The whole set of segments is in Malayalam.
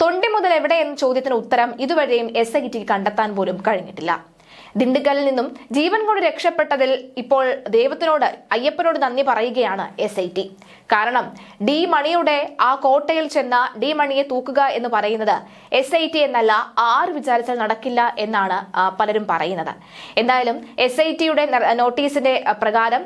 തൊണ്ടി മുതൽ എവിടെ എന്ന ചോദ്യത്തിന് ഉത്തരം ഇതുവരെയും എസ് ഐ ടിക്ക് കണ്ടെത്താൻ പോലും കഴിഞ്ഞിട്ടില്ല. ദിണ്ടുകലിൽ നിന്നും ജീവൻ കൊണ്ട് രക്ഷപ്പെട്ടതിൽ ഇപ്പോൾ ദൈവത്തിനോട് അയ്യപ്പനോട് നന്ദി പറയുകയാണ് എസ് ഐ ടി കാരണം ഡി മണിയുടെ ആ കോട്ടയിൽ ചെന്ന ഡി മണിയെ തൂക്കുക എന്ന് പറയുന്നത് എസ് ഐ ടി എന്നല്ല ആര് വിചാരിച്ചാൽ നടക്കില്ല എന്നാണ് പലരും പറയുന്നത്. എന്തായാലും എസ് ഐ ടിയുടെ നോട്ടീസിന്റെ പ്രകാരം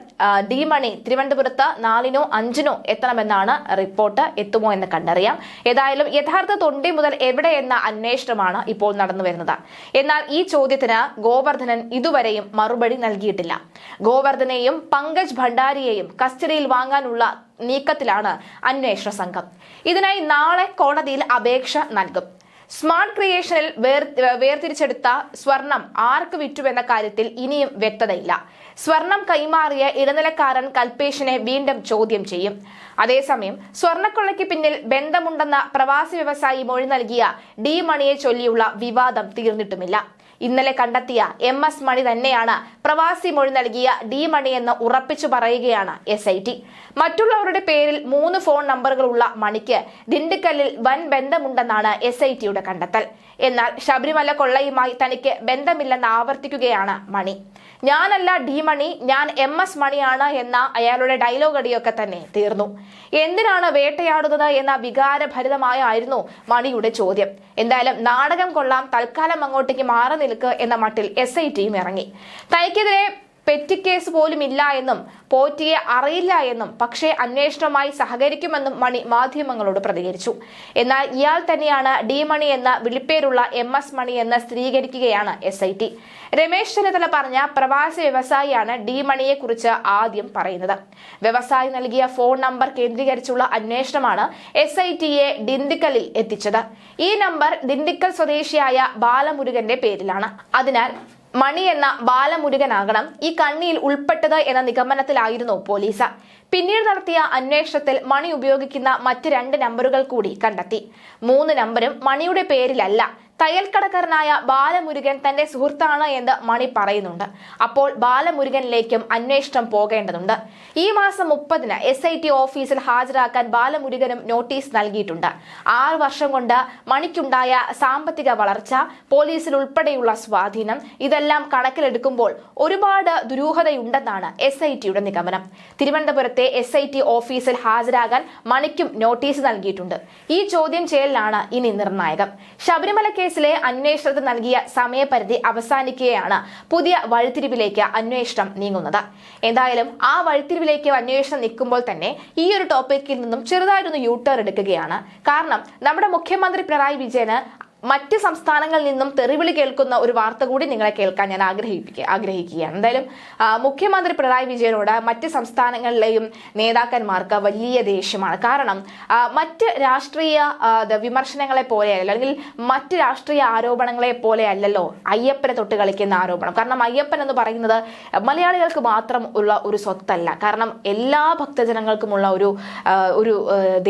ഡി മണി തിരുവനന്തപുരത്ത് നാലിനോ അഞ്ചിനോ എത്തണമെന്നാണ് റിപ്പോർട്ട് എത്തുമോ എന്ന് കണ്ടറിയാം. ഏതായാലും യഥാർത്ഥ തൊണ്ടി മുതൽ എവിടെ എന്ന അന്വേഷണമാണ് ഇപ്പോൾ നടന്നു വരുന്നത് എന്നാൽ ഈ ചോദ്യത്തിന് ഗോവർദ്ധനൻ ഇതുവരെയും മറുപടി നൽകിയിട്ടില്ല. ഗോവർദ്ധനെയും പങ്കജ് ഭണ്ഡാരിയെയും കസ്റ്റഡിയിൽ വാങ്ങാനുള്ള നീക്കത്തിലാണ് അന്വേഷണ സംഘം. ഇതിനായി നാളെ കോടതിയിൽ അപേക്ഷ നൽകും. സ്മാർട്ട് ക്രിയേഷനിൽ വേർ വേർതിരിച്ചെടുത്ത സ്വർണം ആർക്ക് വിറ്റുവെന്ന കാര്യത്തിൽ ഇനിയും വ്യക്തതയില്ല. സ്വർണം കൈമാറിയ ഇടനിലക്കാരൻ കൽപേഷിനെ വീണ്ടും ചോദ്യം ചെയ്യും. അതേസമയം സ്വർണക്കൊള്ളയ്ക്ക് പിന്നിൽ ബന്ധമുണ്ടെന്ന പ്രവാസി വ്യവസായി മൊഴി നൽകിയ ഡി മണിയെ ചൊല്ലിയുള്ള വിവാദം തീർന്നിട്ടുമില്ല. ഇന്നലെ കണ്ടെത്തിയ എം എസ് മണി തന്നെയാണ് പ്രവാസി മൊഴി നൽകിയ ഡി മണി എന്ന് ഉറപ്പിച്ചു പറയുകയാണ് എസ് ഐ ടി മറ്റുള്ളവരുടെ പേരിൽ മൂന്ന് ഫോൺ നമ്പറുകളുള്ള മണിക്ക് ദിണ്ടുക്കല്ലിൽ വൻ ബന്ധമുണ്ടെന്നാണ് എസ് ഐ ടിയുടെ കണ്ടെത്തൽ. എന്നാൽ ശബരിമല കൊള്ളയുമായി തനിക്ക് ബന്ധമില്ലെന്ന് ആവർത്തിക്കുകയാണ് മണി. ഞാനല്ല ഡി മണി ഞാൻ എം എസ് മണിയാണ് എന്ന അയാളുടെ ഡയലോഗ് അടിയൊക്കെ തന്നെ തീർന്നു. എന്തിനാണ് വേട്ടയാടുന്നത് എന്ന വികാരഭരിതമായ ആയിരുന്നു മണിയുടെ ചോദ്യം. എന്തായാലും നാടകം കൊള്ളാം തൽക്കാലം അങ്ങോട്ടേക്ക് മാറി നിൽക്ക് എന്ന മട്ടിൽ എസ് ഐ ടിയും ഇറങ്ങി. തനിക്കെതിരെ പെറ്റി കേസ് പോലും ഇല്ല എന്നും പോറ്റിയെ അറിയില്ല എന്നും പക്ഷേ അന്വേഷണവുമായി സഹകരിക്കുമെന്നും മണി മാധ്യമങ്ങളോട് പ്രതികരിച്ചു. എന്നാൽ ഇയാൾ തന്നെയാണ് ഡി മണി എന്ന വിളിപ്പേരുള്ള എം എസ് മണി എന്ന് സ്ഥിരീകരിക്കുകയാണ് S I T Ramesh Chennithala പറഞ്ഞ പ്രവാസി വ്യവസായിയാണ് ഡി മണിയെ കുറിച്ച് ആദ്യം പറയുന്നത്. വ്യവസായി നൽകിയ ഫോൺ നമ്പർ കേന്ദ്രീകരിച്ചുള്ള അന്വേഷണമാണ് എസ് ഐ ടിയെ ദിണ്ടിക്കലിൽ എത്തിച്ചത്. ഈ നമ്പർ ദിണ്ടിക്കൽ സ്വദേശിയായ ബാലമുരുകന്റെ പേരിലാണ്. അതിനാൽ മണി എന്ന ബാലമുരുകനാകണം ഈ കണ്ണിയിൽ ഉൾപ്പെട്ടത് എന്ന നിഗമനത്തിലായിരുന്നു പോലീസ്. പിന്നീട് നടത്തിയ അന്വേഷണത്തിൽ മണി ഉപയോഗിക്കുന്ന മറ്റ് രണ്ട് നമ്പറുകൾ കൂടി കണ്ടെത്തി. മൂന്ന് നമ്പരും മണിയുടെ പേരിലല്ല. തയ്യൽക്കടക്കാരനായ ബാലമുരുകൻ തന്റെ സുഹൃത്താണ് എന്ന് മണി പറയുന്നുണ്ട്. അപ്പോൾ ബാലമുരുകനിലേക്കും അന്വേഷണം പോകേണ്ടതുണ്ട്. ഈ മാസം മുപ്പതിന് എസ് ഐ ടി ഓഫീസിൽ ഹാജരാക്കാൻ ബാലമുരുകനും നോട്ടീസ് നൽകിയിട്ടുണ്ട്. ആറു വർഷം കൊണ്ട് മണിക്കുണ്ടായ സാമ്പത്തിക വളർച്ച പോലീസിൽ ഉൾപ്പെടെയുള്ള സ്വാധീനം ഇതെല്ലാം കണക്കിലെടുക്കുമ്പോൾ ഒരുപാട് ദുരൂഹതയുണ്ടെന്നാണ് എസ് ഐ ടിയുടെ നിഗമനം. തിരുവനന്തപുരത്തെ എസ് ഐ ടി ഓഫീസിൽ ഹാജരാകാൻ മണിക്കും നോട്ടീസ് നൽകിയിട്ടുണ്ട്. ഈ ചോദ്യം ചെയ്യലിലാണ് ഇനി നിർണായകം. ശബരിമല കേസിലെ അന്വേഷണത്തിന് നൽകിയ സമയപരിധി അവസാനിക്കുകയാണ് പുതിയ വഴിത്തിരിവിലേക്ക് അന്വേഷണം നീങ്ങുന്നത്. എന്തായാലും ആ വഴിത്തിരിവിലേക്ക് അന്വേഷണം നിൽക്കുമ്പോൾ തന്നെ ഈ ഒരു ടോപ്പിക്കിൽ നിന്നും ചെറുതായിട്ടൊന്ന് യൂട്ടേൺ എടുക്കുകയാണ്. കാരണം നമ്മുടെ മുഖ്യമന്ത്രി പിണറായി വിജയന് മറ്റ് സംസ്ഥാനങ്ങളിൽ നിന്നും തെറിവിളി കേൾക്കുന്ന ഒരു വാർത്ത കൂടി നിങ്ങളെ കേൾക്കാൻ ഞാൻ ആഗ്രഹിപ്പിക്കുക ആഗ്രഹിക്കുകയാണ്. എന്തായാലും മുഖ്യമന്ത്രി പിണറായി വിജയനോട് മറ്റ് സംസ്ഥാനങ്ങളിലെയും നേതാക്കന്മാർക്ക് വലിയ ദേഷ്യമാണ്. കാരണം മറ്റ് രാഷ്ട്രീയ വിമർശനങ്ങളെ പോലെയല്ല അല്ലെങ്കിൽ മറ്റ് രാഷ്ട്രീയ ആരോപണങ്ങളെ പോലെ അല്ലല്ലോ അയ്യപ്പനെ തൊട്ട് കളിക്കുന്ന ആരോപണം. കാരണം അയ്യപ്പൻ എന്ന് പറയുന്നത് മലയാളികൾക്ക് മാത്രം ഉള്ള ഒരു സ്വത്തല്ല. കാരണം എല്ലാ ഭക്തജനങ്ങൾക്കുമുള്ള ഒരു ഒരു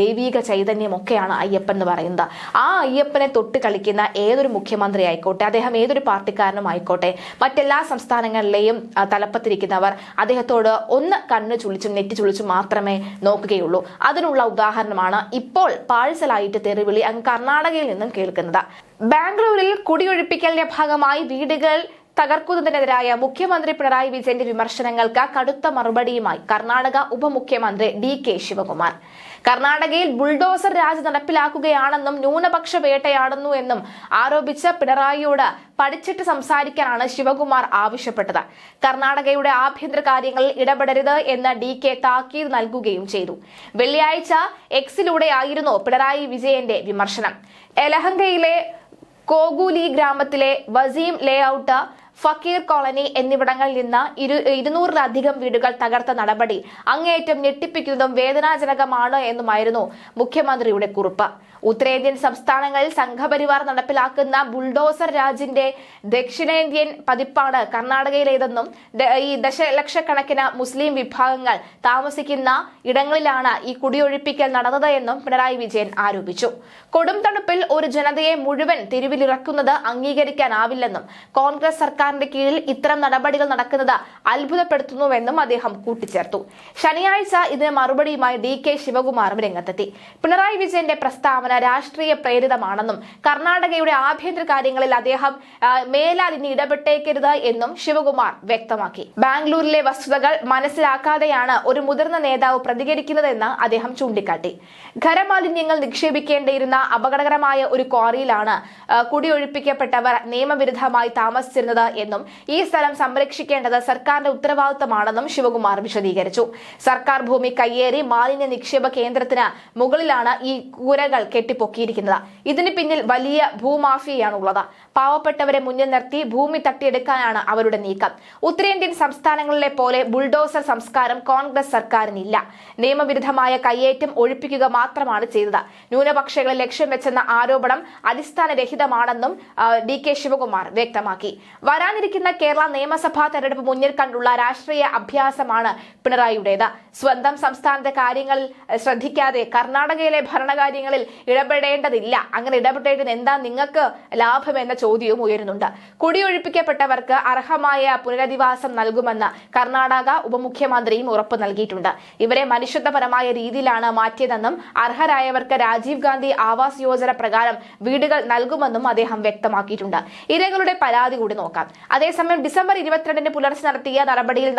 ദൈവീക ചൈതന്യമൊക്കെയാണ് അയ്യപ്പൻ എന്ന് പറയുന്നത്. ആ അയ്യപ്പനെ തൊട്ട് കളിക്കുന്ന ഏതൊരു മുഖ്യമന്ത്രി ആയിക്കോട്ടെ അദ്ദേഹം ഏതൊരു പാർട്ടിക്കാരനും ആയിക്കോട്ടെ മറ്റെല്ലാ സംസ്ഥാനങ്ങളിലെയും തലപ്പത്തിരിക്കുന്നവർ അദ്ദേഹത്തോട് ഒന്ന് കണ്ണ് ചുളിച്ചും നെറ്റി ചുളിച്ചും മാത്രമേ നോക്കുകയുള്ളൂ. അതിനുള്ള ഉദാഹരണമാണ് ഇപ്പോൾ പാഴ്സലായിട്ട് തെറിവിളി അങ്ങ് കർണാടകയിൽ നിന്നും കേൾക്കുന്നത്. ബാംഗ്ലൂരിൽ കുടിയൊഴിപ്പിക്കലിന്റെ ഭാഗമായി വീടുകൾ തകർക്കുന്നതിനെതിരായ മുഖ്യമന്ത്രി പിണറായി വിജയന്റെ വിമർശനങ്ങൾക്ക് കടുത്ത മറുപടിയുമായി കർണാടക ഉപമുഖ്യമന്ത്രി ഡി കെ ശിവകുമാർ. കർണാടകയിൽ ബുൾഡോസർ രാജ് നടപ്പിലാക്കുകയാണെന്നും ന്യൂനപക്ഷ വേട്ടയാടുന്നു എന്നും ആരോപിച്ച പിണറായിയോട് പഠിച്ചിട്ട് സംസാരിക്കാനാണ് ശിവകുമാർ ആവശ്യപ്പെട്ടത്. കർണാടകയുടെ ആഭ്യന്തര കാര്യങ്ങളിൽ ഇടപെടരുത് എന്ന് ഡി കെ താക്കീത് നൽകുകയും ചെയ്തു. വെള്ളിയാഴ്ച എക്സിലൂടെയായിരുന്നു പിണറായി വിജയന്റെ വിമർശനം. എലഹങ്കയിലെ കോഗുലി ഗ്രാമത്തിലെ വസീം ലേഔട്ട് ഫക്കീർ കോളനി എന്നിവിടങ്ങളിൽ നിന്ന് ഇരു ഇരുന്നൂറിലധികം വീടുകൾ തകർത്ത നടപടി അങ്ങേയറ്റം ഞെട്ടിപ്പിക്കുന്നതും വേദനാജനകമാണ് എന്നുമായിരുന്നു മുഖ്യമന്ത്രിയുടെ കുറിപ്പ്. ഉത്തരേന്ത്യൻ സംസ്ഥാനങ്ങളിൽ സംഘപരിവാർ നടപ്പിലാക്കുന്ന ബുൾഡോസർ രാജിന്റെ ദക്ഷിണേന്ത്യൻ പതിപ്പാണ് കർണാടകയിലേതെന്നും ഈ ദശലക്ഷക്കണക്കിന് മുസ്ലിം വിഭാഗങ്ങൾ താമസിക്കുന്ന ഇടങ്ങളിലാണ് ഈ കുടിയൊഴിപ്പിക്കൽ നടന്നത് എന്നും പിണറായി വിജയൻ ആരോപിച്ചു. കൊടും തണുപ്പിൽ ഒരു ജനതയെ മുഴുവൻ തെരുവിലിറക്കുന്നത് അംഗീകരിക്കാനാവില്ലെന്നും കോൺഗ്രസ് സർക്കാരിന്റെ കീഴിൽ ഇത്തരം നടപടികൾ നടക്കുന്നത് അത്ഭുതപ്പെടുത്തുന്നുവെന്നും അദ്ദേഹം കൂട്ടിച്ചേർത്തു. ശനിയാഴ്ച ഇതിന് മറുപടിയുമായി ഡി കെ ശിവകുമാറും രംഗത്തെത്തി. പിണറായി വിജയന്റെ പ്രസ്താവന മുഴുവൻ രാഷ്ട്രീയ പ്രേരിതമാണെന്നും കർണാടകയുടെ ആഭ്യന്തര കാര്യങ്ങളിൽ അദ്ദേഹം മേലാൽ ഇനി ഇടപെട്ടേക്കരുത് എന്നും ശിവകുമാർ വ്യക്തമാക്കി. ബാംഗ്ലൂരിലെ വസ്തുതകൾ മനസ്സിലാക്കാതെയാണ് ഒരു മുതിർന്ന നേതാവ് പ്രതികരിക്കുന്നതെന്ന് അദ്ദേഹം ചൂണ്ടിക്കാട്ടി. ഖരമാലിന്യങ്ങൾ നിക്ഷേപിക്കേണ്ടിയിരുന്ന അപകടകരമായ ഒരു ക്വാറിയിലാണ് കുടിയൊഴിപ്പിക്കപ്പെട്ടവർ നിയമവിരുദ്ധമായി താമസിച്ചിരുന്നത് എന്നും ഈ സ്ഥലം സംരക്ഷിക്കേണ്ടത് സർക്കാരിന്റെ ഉത്തരവാദിത്തമാണെന്നും ശിവകുമാർ വിശദീകരിച്ചു. സർക്കാർ ഭൂമി കയ്യേറി മാലിന്യ നിക്ഷേപ കേന്ദ്രത്തിന് മുകളിലാണ് ഈ കൂരകൾ കെട്ടിപ്പൊക്കിയിരിക്കുന്നത് ഇതിന് പിന്നിൽ വലിയ ഭൂമാഫിയയാണ് ഉള്ളത് പാവപ്പെട്ടവരെ മുന്നിൽ നിർത്തി ഭൂമി തട്ടിയെടുക്കാനാണ് അവരുടെ നീക്കം. ഉത്തരേന്ത്യൻ സംസ്ഥാനങ്ങളിലെ പോലെ ബുൾഡോസർ സംസ്കാരം കോൺഗ്രസ് സർക്കാരിനില്ല. നിയമവിരുദ്ധമായ കയ്യേറ്റം ഒഴിപ്പിക്കുക മാത്രമാണ് ചെയ്തത്. ന്യൂനപക്ഷങ്ങളെ ലക്ഷ്യം വെച്ചെന്ന ആരോപണം അടിസ്ഥാനരഹിതമാണെന്നും ഡി കെ ശിവകുമാർ വ്യക്തമാക്കി. വരാനിരിക്കുന്ന കേരള നിയമസഭാ തെരഞ്ഞെടുപ്പ് മുന്നിൽ കണ്ടുള്ള രാഷ്ട്രീയ അഭ്യാസമാണ് പിണറായിയുടേത്. സ്വന്തം സംസ്ഥാനത്തെ കാര്യങ്ങൾ ശ്രദ്ധിക്കാതെ കർണാടകയിലെ ഭരണകാര്യങ്ങളിൽ ഇടപെടേണ്ടതില്ല. അങ്ങനെ ഇടപെടേണ്ടത് എന്താ നിങ്ങൾക്ക് ലാഭം എന്ന ചോദ്യവും ഉയരുന്നുണ്ട്. കുടിയൊഴിപ്പിക്കപ്പെട്ടവർക്ക് അർഹമായ പുനരധിവാസം നൽകുമെന്ന് കർണാടക ഉപമുഖ്യമന്ത്രിയും ഉറപ്പ് നൽകിയിട്ടുണ്ട്. ഇവരെ മനുഷ്യത്വപരമായ രീതിയിലാണ് മാറ്റിയതെന്നും അർഹരായവർക്ക് രാജീവ് ഗാന്ധി ആവാസ് യോജന പ്രകാരം വീടുകൾ നൽകുമെന്നും അദ്ദേഹം വ്യക്തമാക്കിയിട്ടുണ്ട്. ഇരകളുടെ പരാതി കൂടി നോക്കാം. അതേസമയം ഡിസംബർ ഇരുപത്തിരണ്ടിന് പുലർച്ചെ നടത്തിയ നടപടിയിൽ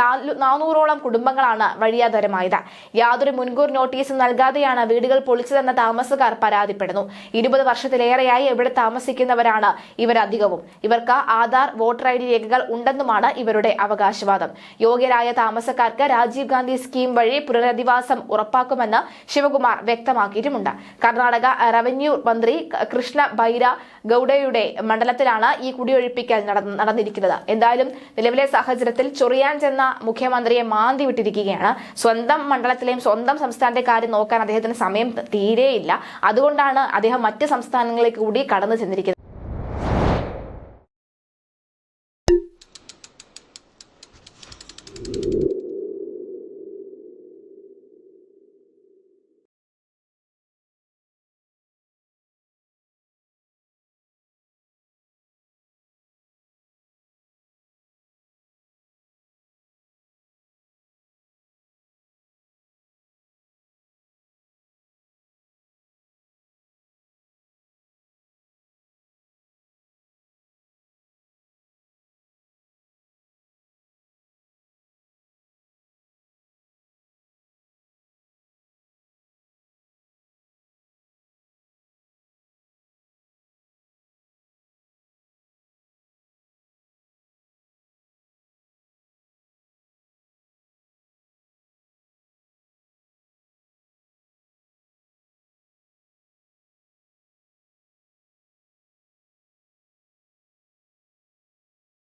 നാനൂറോളം കുടുംബങ്ങളാണ് വഴിയാതരമായത് യാതൊരു മുൻകൂർ നോട്ടീസും നൽകാതെയാണ് വീടുകൾ പൊളിച്ചതെന്ന താമസക്കാർ പരാതിപ്പെടുന്നു. ഇരുപത് വർഷത്തിലേറെയായി ഇവിടെ താമസിക്കുന്നവരാണ് ഇവരധികവും. ഇവർക്ക് ആധാർ വോട്ടർ ഐ ഡി രേഖകൾ ഉണ്ടെന്നുമാണ് ഇവരുടെ അവകാശവാദം. യോഗ്യരായ താമസക്കാർക്ക് രാജീവ് ഗാന്ധി സ്കീം വഴി പുനരധിവാസം ഉറപ്പാക്കുമെന്ന് ശിവകുമാർ വ്യക്തമാക്കിയിട്ടുമുണ്ട്. കർണാടക റവന്യൂ മന്ത്രി കൃഷ്ണ ബൈര ഗൌഡയുടെ മണ്ഡലത്തിലാണ് ഈ കുടിയൊഴിപ്പിക്കൽ നടന്നിരിക്കുന്നത്. എന്തായാലും നിലവിലെ സാഹചര്യത്തിൽ ചൊറിയാൻ ചെന്ന മുഖ്യമന്ത്രിയെ മാന്തി വിട്ടിരിക്കുകയാണ് സ്വന്തം മണ്ഡലത്തിലെയും സ്വന്തം സംസ്ഥാനത്തെ കാര്യം നോക്കാൻ അദ്ദേഹത്തിന് സമയം തീരെയില്ല. അതുകൊണ്ടാണ് അദ്ദേഹം മറ്റ് സംസ്ഥാനങ്ങളിലേക്ക് കൂടി കടന്നു ചെന്നിരിക്കുന്നത്.